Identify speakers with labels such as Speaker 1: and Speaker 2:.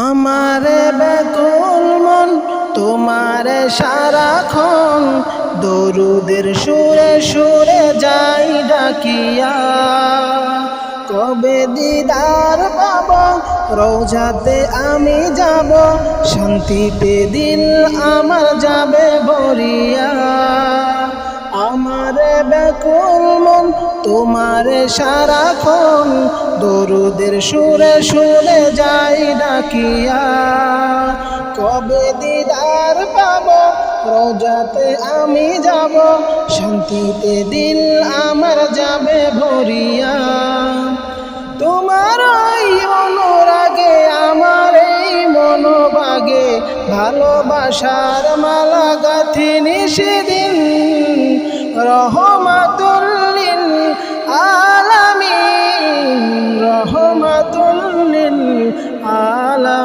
Speaker 1: আমারে বেকুল মন, তোমারে সারাক্ষণ দরুদের সুরে সুরে যাই ডাকিয়া। কবে দিদার পাব, রোজাতে আমি যাব, শান্তিতে দিল আমার যাবে ভরিয়া। আমারে বেকুল মন, তোমারে সারাক্ষণ দরুদের সুরে সুরে যাই কবে দিদার পাব? রোজাতে আমি যাব, শান্তিতে দিল আমার যাবে ভরিয়া। তোমার এই অনুরাগে, আমার এই মনোবাগে ভালোবাসার মালা গাথিনি সেদিন। রহম আলা